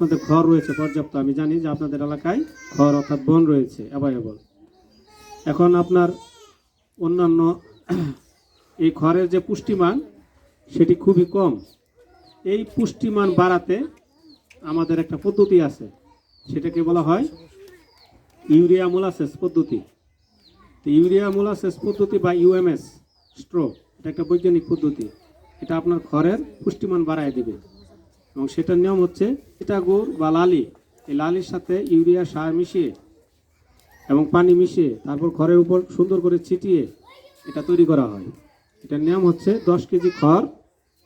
আপনাদের ঘর রয়েছে পর্যাপ্ত, আমি জানি যে আপনাদের এলাকায় ঘর অর্থাৎ বন রয়েছে অ্যাভেলেবল এখন আপনার অন্যান্য এই ঘরের যে পুষ্টিমান, সেটি খুবই কম। এই পুষ্টিমান বাড়াতে আমাদের একটা পদ্ধতি আছে, সেটাকে বলা হয় ইউরিয়া মোলাসেস পদ্ধতি। তো ইউরিয়া মোলাসেস পদ্ধতি বা ইউএমএস স্ট্রো এটা একটা বৈজ্ঞানিক পদ্ধতি। এটা আপনার ঘরের পুষ্টিমান বাড়ায় দেবে। এবং সেটার নিয়ম হচ্ছে এটা গুড় বা লালি। এই লালির সাথে ইউরিয়া, সার মিশিয়ে এবং পানি মিশিয়ে তারপর খড়ের উপর সুন্দর করে ছিটিয়ে এটা তৈরি করা হয়। এটার নিয়ম হচ্ছে দশ কেজি খড়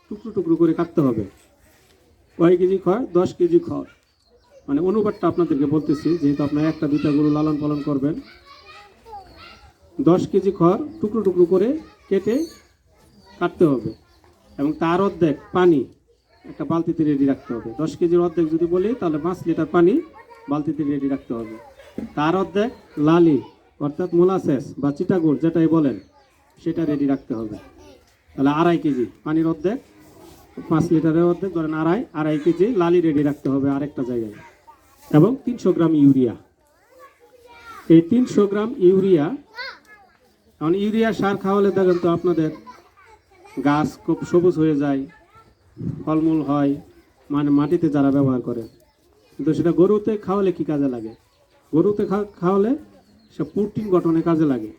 টুকরো টুকরো করে কাটতে হবে। কয় কেজি খড়? দশ কেজি খড়। মানে অনুপাতটা আপনাদেরকে বলতেছি, যেহেতু আপনার একটা, দুইটা গরু লালন পালন করবেন। দশ কেজি খড় টুকরো টুকরো করে কেটে কাটতে হবে। এবং তার অর্ধেক পানি একটা বালতিতে রেডি রাখতে হবে। দশ কেজির অর্ধেক যদি বলি, তাহলে পাঁচ লিটার পানি বালতিতে রেডি রাখতে হবে। তার অর্ধেক লালি, অর্থাৎ মোলাসেস বা চিটাগুড় যেটাই বলেন, সেটা রেডি রাখতে হবে। তাহলে আড়াই কেজি পানির অর্ধেক, পাঁচ লিটারের অর্ধেক, ধরেন আড়াই আড়াই কেজি লালি রেডি রাখতে হবে আরেকটা জায়গায়। এবং তিনশো গ্রাম ইউরিয়া। এই তিনশো গ্রাম ইউরিয়া এখন ইউরিয়া সার খাওয়ালে দেখেন তো আপনাদের গাছ খুব সবুজ হয়ে যায় ফলমূল হয় মানে মাটিতে যারা ব্যবহার করে। কিন্তু সেটা গরুতে খাওয়ালে কি কাজে লাগে? গরুতে খাওয়ালে সে প্রোটিন গঠনে কাজে লাগে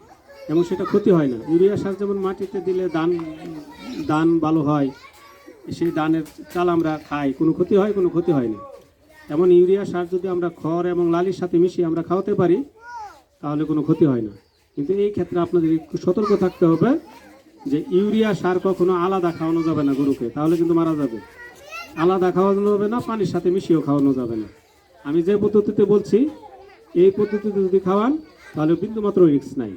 এবং সেটা ক্ষতি হয় না। ইউরিয়া সার যেমন মাটিতে দিলে দান দান ভালো হয়, সেই দানের চাল আমরা খাই, কোনো ক্ষতি হয়, কোনো ক্ষতি হয় না এমন ইউরিয়া সার যদি আমরা খড় এবং লালির সাথে মিশিয়ে আমরা খাওয়াতে পারি, তাহলে কোনো ক্ষতি হয় না। কিন্তু এই ক্ষেত্রে আপনাদের একটু সতর্ক থাকতে হবে যে ইউরিয়া সার কখনো আলাদা খাওয়ানো যাবে না গরুকে, তাহলে কিন্তু মারা যাবে। আলাদা খাওয়ানো যাবে না, পানির সাথে মিশিয়েও খাওয়ানো যাবে না। আমি যে পদ্ধতিতে বলছি, এই পদ্ধতিতে যদি খাওয়ান, তাহলে বিন্দুমাত্র রিক্স নাই।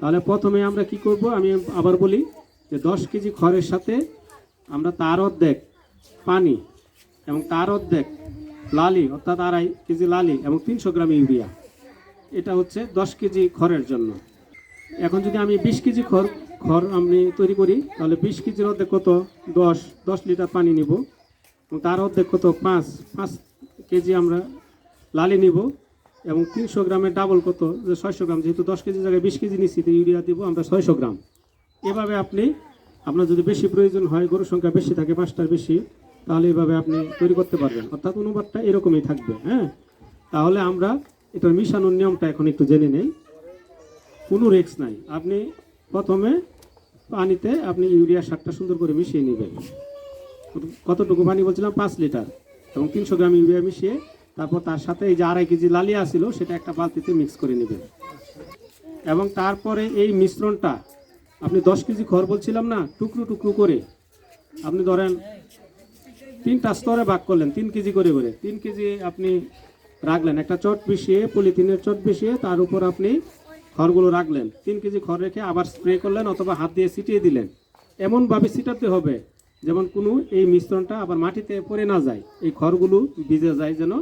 তাহলে প্রথমে আমরা কি করব, আমি আবার বলি যে দশ কেজি খড়ের সাথে আমরা তার অর্ধেক পানি এবং তার অর্ধেক লালি, অর্থাৎ আড়াই কেজি লালি এবং তিনশো গ্রাম ইউরিয়া। এটা হচ্ছে দশ কেজি খড়ের জন্য। এখন যদি আমি বিশ কেজি খড় খড় আমি তৈরি করি, তাহলে বিশ কেজির অর্ধেক কত? দশ দশ লিটার পানি নিব। এবং তার অর্ধেক কত? পাঁচ পাঁচ কেজি আমরা লালি নিব। এবং তিনশো গ্রামের ডাবল কত? যে ছয়শো গ্রাম, যেহেতু দশ কেজি জায়গায় বিশ কেজি নিচ্ছি, তো ইউরিয়া দিব আমরা ছয়শো গ্রাম। এভাবে আপনি, আপনার যদি বেশি প্রয়োজন হয়, গরুর সংখ্যা বেশি থাকে, পাঁচটার বেশি, তাহলে এভাবে আপনি তৈরি করতে পারবেন। অর্থাৎ অনুবাদটা এরকমই থাকবে হ্যাঁ? তাহলে আমরা এটার মিশানোর নিয়মটা এখন একটু জেনে নেই। কোনো রিস্ক নাই। আপনি প্রথমে পানিতে আপনি ইউরিয়া সারটা সুন্দর করে মিশিয়ে নেবেন। কতটুকু পানি বলছিলাম? পাঁচ লিটার। এবং তিনশো গ্রাম ইউরিয়া মিশিয়ে তারপর তার সাথে এই যে আড়াই কেজি লালিয়া ছিল সেটা একটা বালতিতে মিক্স করে নেবেন। এবং তারপরে এই মিশ্রণটা, আপনি দশ কেজি খড় বলছিলাম না, টুকরো টুকরো করে, আপনি ধরেন তিনটা স্তরে ভাগ করলেন, তিন কেজি করে করে। তিন কেজি আপনি রাখলেন, একটা চট পিষিয়ে, পলিথিনের চট পিষিয়ে, তার উপর আপনি খড়গুলো রাখলেন। তিন কেজি খড় রেখে আবার স্প্রে করলেন অথবা হাত দিয়ে ছিটিয়ে দিলেন। এমনভাবে ছিটাতে হবে যেমন কোনো এই মিশ্রণটা আবার মাটিতে পড়ে না যায়। এই খড়গুলো ভিজে যায় যেন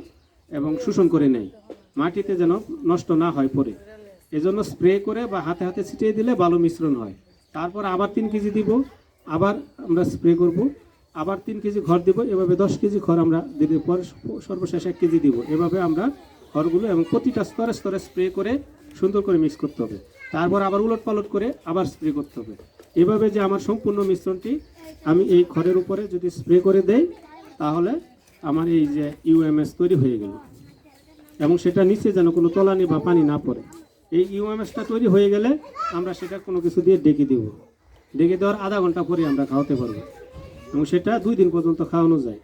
এবং শোষণ করে নেয়। মাটিতে যেন নষ্ট না হয় পরে এজন্য স্প্রে করে বা হাতে হাতে ছিটিয়ে দিলে ভালো মিশ্রণ হয়। তারপর আবার তিন কেজি দিব। আবার আমরা স্প্রে করব। আবার তিন কেজি খড় দিব। এভাবে দশ কেজি খড় আমরা দিলে পর সর্বশেষ এক কেজি দিব। এভাবে আমরা খড়গুলো এবং প্রতিটা স্তরে স্তরে স্প্রে করে সুন্দর করে মিক্স করতে হবে। তারপর আবার উলট পালট করে আবার স্প্রে করতে হবে। এভাবে যে আমার সম্পূর্ণ মিশ্রণটি আমি এই খড়ের উপরে যদি স্প্রে করে দেই, তাহলে আমার এই যে ইউএমএস তৈরি হয়ে গেল। এবং সেটা নিচে যেন কোনো তলানি বা পানি না পড়ে। এই ইউএমএসটা তৈরি হয়ে গেলে আমরা সেটা কোনো কিছু দিয়ে ডেকে দিব। ডেকে দেওয়ার আধা ঘণ্টা পরে আমরা খাওয়াতে পারব। এবং সেটা দুই দিন পর্যন্ত খাওয়ানো যায়।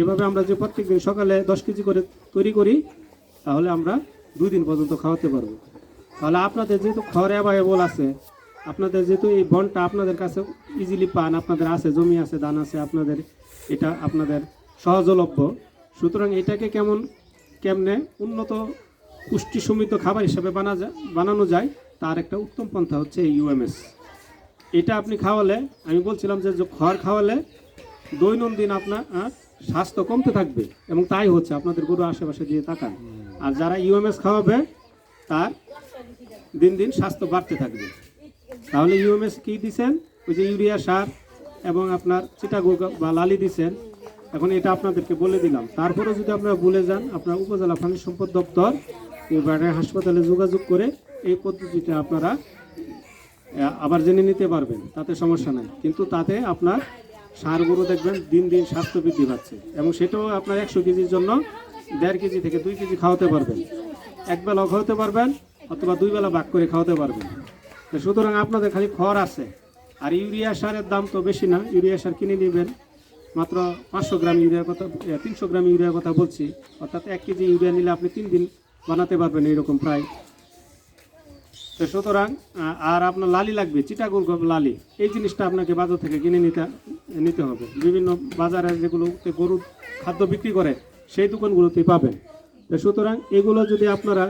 এভাবে আমরা যে প্রত্যেক দিন সকালে দশ কেজি করে তৈরি করি, তাহলে আমরা দুই দিন পর্যন্ত খাওয়াতে পারব। তাহলে আপনাদের যেহেতু খড় অ্যাভেলেবল আছে, আপনাদের যেহেতু এই বনটা আপনাদের কাছে ইজিলি পান, আপনাদের আছে, জমি আছে দান আছে, আপনাদের এটা আপনাদের সহজলভ্য। সুতরাং এটাকে কেমন, কেমনে উন্নত পুষ্টি সমৃদ্ধ খাবার হিসাবে বানা বানানো যায়, তার একটা উত্তম পন্থা হচ্ছে এই ইউএমএস এটা আপনি খাওয়ালে, আমি বলছিলাম যে খড় খাওয়ালে দৈনন্দিন আপনার স্বাস্থ্য কমতে থাকবে এবং তাই হচ্ছে আপনাদের গরু আশেপাশে দিয়ে তাকান। আর যারা ইউএমএস খাওয়াবে, তার দিন দিন স্বাস্থ্য বাড়তে থাকবে। তাহলে ইউএমএস কি দিচ্ছেন ওই যে ইউরিয়া সার এবং আপনার চিটাগো বা লালি দিচ্ছেন এখন এটা আপনাদেরকে বলে দিলাম। তারপরে যদি আপনারা ভুলে যান, আপনার উপজেলা প্রাণী সম্পদ দপ্তর ব্যাটারি হাসপাতালে যোগাযোগ করে এই পদ্ধতিটা আপনারা আবার জেনে নিতে পারবেন। তাতে সমস্যা নাই। কিন্তু তাতে আপনার সার গরু দেখবেন, দিন দিন স্বাস্থ্য বৃদ্ধি পাচ্ছে। এবং সেটাও আপনার একশো কেজির জন্য দেড় কেজি থেকে দুই কেজি খাওয়াতে পারবেন। এক বেলা খাওয়াতে পারবেন অথবা দুই বেলা ভাগ করে খাওয়াতে পারবেন। সুতরাং আপনাদের খালি খড় আছে। আর ইউরিয়া সারের দাম তো বেশি না, ইউরিয়া সার কিনে নেবেন। মাত্র পাঁচশো গ্রাম ইউরিয়ার কথা তিনশো গ্রাম ইউরিয়ার কথা বলছি। অর্থাৎ এক কেজি ইউরিয়া নিলে আপনি তিন দিন বানাতে পারবেন এইরকম প্রায়। তো সুতরাং আর আপনার লালি লাগবে, চিটাগুল গম- লালি। এই জিনিসটা আপনাকে বাজার থেকে কিনে নিতে নিতে হবে। বিভিন্ন বাজারে যেগুলোতে গরুর খাদ্য বিক্রি করে সেই দোকানগুলোতে পাবেন। সুতরাং এগুলো যদি আপনারা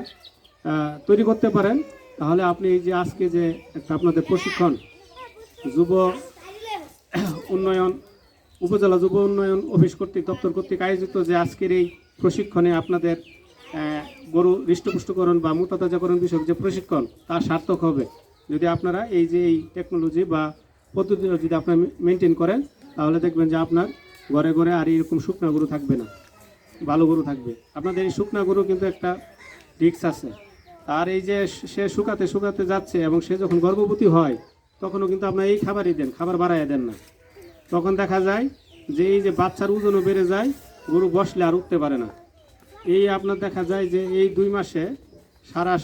তৈরি করতে পারেন, তাহলে আপনি এই যে আজকে যে একটা আপনাদের প্রশিক্ষণ, যুব উন্নয়ন, উপজেলা যুব উন্নয়ন অফিস কর্তৃক, দপ্তর কর্তৃক আয়োজিত যে আজকের এই প্রশিক্ষণে আপনাদের গরু হৃষ্টপুষ্টকরণ বা মোটাতাজাকরণ বিষয়ক যে প্রশিক্ষণ, তা সার্থক হবে। যদি আপনারা এই যে এই টেকনোলজি বা পদ্ধতি যদি আপনারা মেনটেন করেন, তাহলে দেখবেন যে আপনার ঘরে ঘরে আর এরকম শুকনা গরু থাকবে না। ভালো গরু থাকবে। আপনাদের এই শুকনা গরু কিন্তু একটা রিক্স আছে। আর এই যে সে শুকাতে শুকাতে যাচ্ছে এবং সে যখন গর্ভবতী হয়, তখনও কিন্তু আপনার এই খাবারই দেন, খাবার বাড়াইয়া দেন না। তখন দেখা যায় যে এই যে বাচ্চার ওজনও বেড়ে যায়, গরু বসলে আর উঠতে পারে না। এই আপনার দেখা যায় যে এই দুই মাসে সারা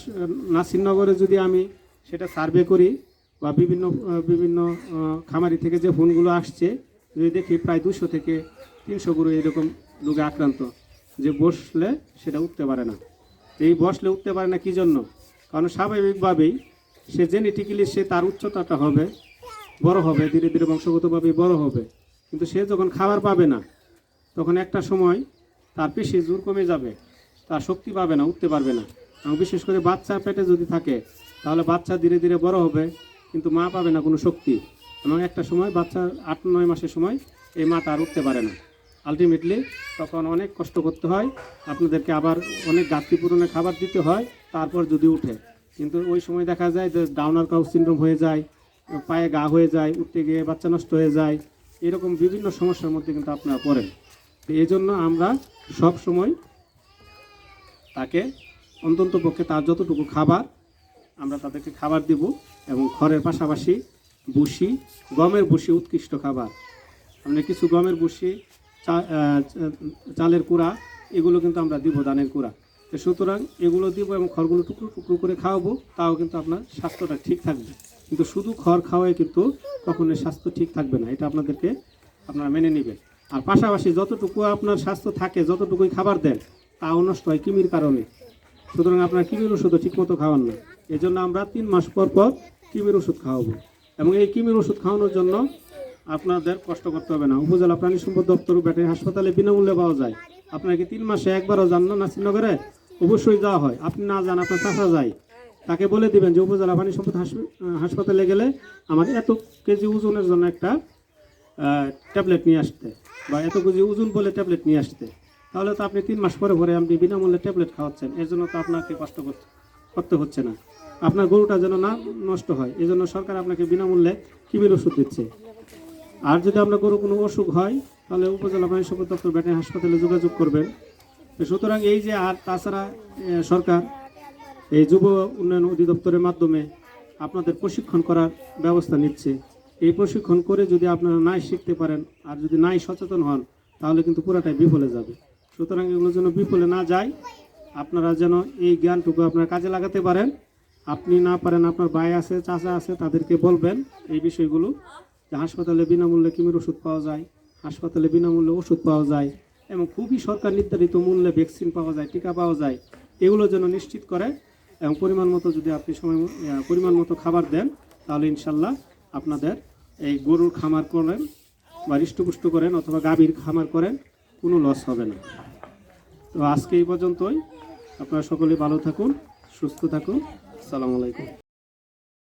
নাসিরনগরে যদি আমি সেটা সার্ভে করি বা বিভিন্ন বিভিন্ন খামারি থেকে যে ফোনগুলো আসছে, যদি দেখি প্রায় দুশো থেকে তিনশো গরু এরকম রোগে আক্রান্ত। যে বসলে সেটা উঠতে পারে না। এই বসলে উঠতে পারে না কী জন্য? কারণ স্বাভাবিকভাবেই সে জেনেটিক্যালি সে তার উচ্চতাটা হবে, বড় হবে, ধীরে ধীরে বংশগতভাবে বড় হবে। কিন্তু সে যখন খাবার পাবে না, তখন একটা সময় তার পেশি জোর কমে যাবে, তার শক্তি পাবে না, উঠতে পারবে না। এবং বিশেষ করে বাচ্চা পেটে যদি থাকে, তাহলে বাচ্চা ধীরে ধীরে বড় হবে, কিন্তু মা পাবে না কোনো শক্তি। এবং একটা সময় বাচ্চা আট নয় মাসের সময় এই মাটা আর উঠতে পারে না। আলটিমেটলি তখন অনেক কষ্ট করতে হয়। আপনাদেরকে আবার অনেক ঘাটতি পূরণে খাবার দিতে হয়, তারপর যদি উঠে। কিন্তু ওই সময় দেখা যায় যে ডাউনার কাউ সিন্ড্রোম হয়ে যায়, পায়ে গা হয়ে যায়, উঠতে গিয়ে বাচ্চা নষ্ট হয়ে যায়, এরকম বিভিন্ন সমস্যার মধ্যে কিন্তু আপনারা পড়েন। এই জন্য আমরা সব সময় তাকে অন্তত পক্ষে তার যতটুকু খাবার, আমরা তাদেরকে খাবার দিব এবং খড়ের পাশাপাশি বুসি গমের বুসি উৎকৃষ্ট খাবার। আমরা কিছু গমের বুসি চালের কুড়া, এগুলো কিন্তু আমরা দিব ধানের কুড়া। তো সুতরাং এগুলো দিব এবং খড়গুলো টুকরো টুকরো করে খাওয়াবো, তাও কিন্তু আপনার স্বাস্থ্যটা ঠিক থাকবে। কিন্তু শুধু খড় খাওয়াই কিন্তু কখনোই স্বাস্থ্য ঠিক থাকবে না, এটা আপনাদেরকে আপনারা মেনে নেবেন। আর পাশাপাশি যতটুকু আপনার স্বাস্থ্য থাকে, যতটুকুই খাবার দেন, তাও নষ্ট হয় কিমির কারণে। সুতরাং আপনার কিমির ওষুধও ঠিকমতো খাওয়ান না। এই জন্য আমরা তিন মাস পর পর কিমির ওষুধ খাওয়াবো। এবং এই কিমির ওষুধ খাওয়ানোর জন্য আপনাদের কষ্ট করতে হবে না। উপজেলা প্রাণী সম্পদ দপ্তর ব্যাটারি হাসপাতালে বিনামূল্যে পাওয়া যায়। আপনার কি তিন মাসে একবারও যান না নাসিরনগরে? অবশ্যই যাওয়া হয়। আপনি না যান, আপনার চাষা যায়। তাকে বলে দিবেন যে উপজেলা প্রাণী সম্পদ হাসপাতালে গেলে আমার এত কেজি ওজনের জন্য একটা ট্যাবলেট নিয়ে আসতে বা এত কেজি ওজন বলে ট্যাবলেট নিয়ে আসতে। তাহলে তো আপনি তিন মাস পরে পরে আপনি বিনামূল্যে ট্যাবলেট খাওয়াচ্ছেন। এর জন্য তো আপনাকে কষ্ট করতে হচ্ছে না। আপনার গরুটা যেন না নষ্ট হয় এই জন্য সরকার আপনাকে বিনামূল্যে কিমির ওষুধ দিচ্ছে। আর যদি আপনার গরু কোনো অসুখ হয়, তাহলে উপজেলা প্রাণী সম্পদ দপ্তর ব্যাটারি হাসপাতালে যোগাযোগ করবেন। সুতরাং এই যে আর তাছাড়া সরকার এই যুব উন্নয়ন অধিদপ্তরের মাধ্যমে আপনাদের প্রশিক্ষণ করার ব্যবস্থা নিচ্ছে। এই প্রশিক্ষণ করে যদি আপনারা নাই শিখতে পারেন আর যদি নাই সচেতন হন, তাহলে কিন্তু পুরাটাই বিফলে যাবে। সুতরাং এগুলো যেন বিফলে না যায়, আপনারা যেন এই জ্ঞানটুকু আপনারা কাজে লাগাতে পারেন। আপনি না পারেন, আপনার ভাই আছে, চাচা আছে, তাদেরকে বলবেন এই বিষয়গুলো। যে হাসপাতালে বিনামূল্যে কিমির ওষুধ পাওয়া যায়, হাসপাতালে বিনামূল্যে ওষুধ পাওয়া যায়, এবং খুবই সরকার নির্ধারিত মূল্যে ভ্যাকসিন পাওয়া যায়, টিকা পাওয়া যায়, এগুলো যেন নিশ্চিত করে এবং পরিমাণ মতো যদি আপনি সময় পরিমাণ মতো খাবার দেন, তাহলে ইনশাল্লাহ আপনাদের এই গরুর খামার করেন বা হৃষ্টপুষ্ট করেন অথবা গাভীর খামার করেন, কোনো লস হবে না। তো আজকে এই পর্যন্তই। আপনারা সকলে ভালো থাকুন, সুস্থ থাকুন। আসসালামু আলাইকুম।